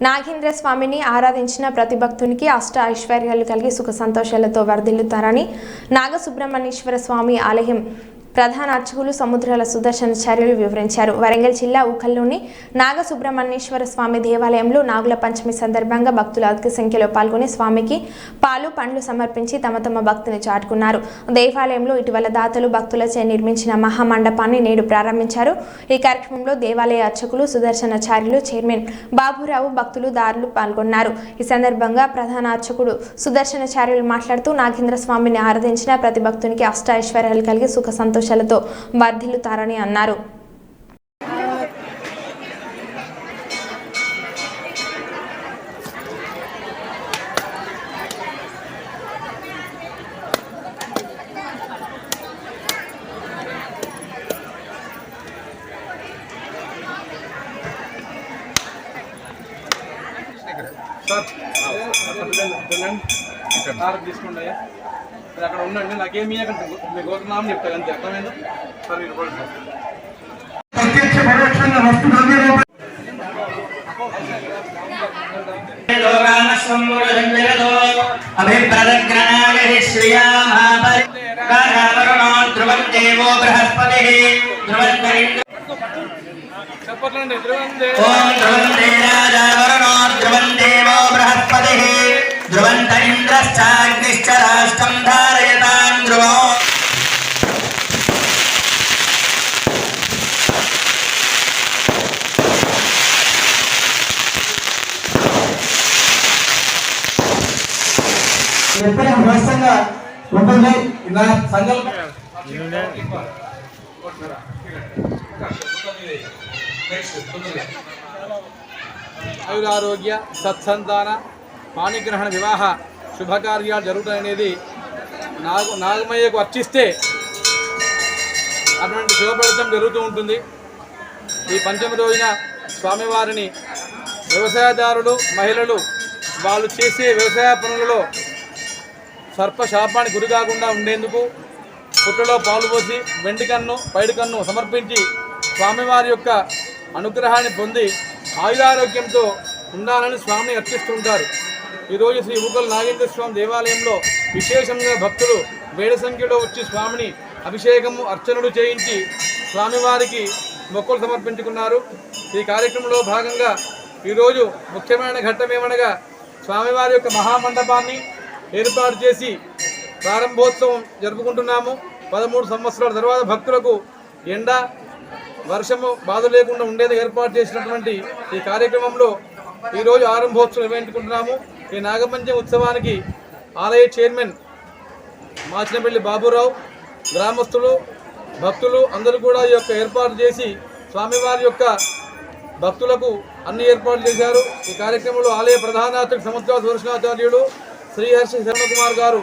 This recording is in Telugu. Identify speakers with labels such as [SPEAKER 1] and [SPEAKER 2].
[SPEAKER 1] నాగేంద్ర స్వామిని ఆరాధించిన ప్రతి భక్తునికి అష్ట ఐశ్వర్యాలు కలిగి సుఖ సంతోషాలతో వర్ధిల్లుతారని నాగసుబ్రహ్మణ్యేశ్వర స్వామి ఆలయం ప్రధాన అర్చకులు సముద్రాల సుదర్శనాచార్యులు వివరించారు. వరంగల్ జిల్లా ఊకల్లోని నాగసుబ్రహ్మణ్యేశ్వర స్వామి దేవాలయంలో నాగుల పంచమి సందర్భంగా భక్తులు అధిక సంఖ్యలో పాల్గొని స్వామికి పాలు పండ్లు సమర్పించి తమ తమ భక్తిని చాటుకున్నారు. దేవాలయంలో ఇటీవల దాతలు భక్తులచే నిర్మించిన మహామండపాన్ని నేడు ప్రారంభించారు. ఈ కార్యక్రమంలో దేవాలయ అర్చకులు సుదర్శనాచార్యులు చైర్మన్ బాబురావు భక్తులు దారులు పాల్గొన్నారు. ఈ సందర్భంగా ప్రధాన అర్చకుడు సుదర్శనాచార్యులు మాట్లాడుతూ నాగేంద్ర స్వామిని ఆరాధించిన ప్రతి భక్తునికి అష్ట ఐశ్వర్యాలు కలిగి సుఖ సంతోషం సంతోషాలతో వర్ధిల్లుతారని అన్నారు
[SPEAKER 2] సార్ సార్ తీసుకోండి అయ్యా మీరు అక్కడ ఉండండి నాకేమి అక్కడ మీ గోత్రనామం చెప్తారు అంతే. అర్థమైందా? సార్ మీరు కూడా
[SPEAKER 3] ఎప్పుడు భ్రష్టంగా ఉంటుంది?
[SPEAKER 2] సంకల్పం ఆయురారోగ్య సత్సంతాన పాణిగ్రహణ వివాహ శుభకార్యాలు జరుగుతాయనేది నాగు నాగమయ్యకు అర్చిస్తే అటువంటి శుభఫలితం జరుగుతూ ఉంటుంది. ఈ పంచమి రోజున స్వామివారిని వ్యవసాయదారులు మహిళలు వాళ్ళు చేసే వ్యవసాయ పనులలో సర్పశాపానికి గురి కాకుండా ఉండేందుకు పుట్టలో పాలు పోసి వెండి కన్ను పైడి కన్ను సమర్పించి స్వామివారి యొక్క అనుగ్రహాన్ని పొంది ఆయురారోగ్యంతో ఉండాలని స్వామిని అర్పిస్తుంటారు ఈరోజు శ్రీ ఊకల్ నాగేంద్ర స్వామి దేవాలయంలో విశేషంగా భక్తులు వేల సంఖ్యలో వచ్చి స్వామిని అభిషేకము అర్చనలు చేయించి స్వామివారికి మొక్కులు సమర్పించుకున్నారు. ఈ కార్యక్రమంలో భాగంగా ఈరోజు ముఖ్యమైన ఘట్టం ఏమనగా స్వామివారి యొక్క మహామండపాన్ని ఏర్పాటు చేసి ప్రారంభోత్సవం జరుపుకుంటున్నాము. పదమూడు సంవత్సరాల తర్వాత భక్తులకు ఎండ వర్షము బాధ లేకుండా ఉండేది ఏర్పాటు చేసినటువంటి ఈ కార్యక్రమంలో ఈరోజు ఆరంభోత్సవం నిర్వహించుకుంటున్నాము. ఈ నాగపంచమి ఉత్సవానికి ఆలయ చైర్మన్ మాచినపల్లి బాబురావు గ్రామస్తులు భక్తులు అందరూ కూడా ఈ యొక్క ఏర్పాటు చేసి స్వామివారి యొక్క భక్తులకు అన్ని ఏర్పాట్లు చేశారు. ఈ కార్యక్రమంలో ఆలయ ప్రధానార్చక సముద్ర సుదర్శనాచార్యుడు శ్రీహర్షి శరణకుమార్ గారు.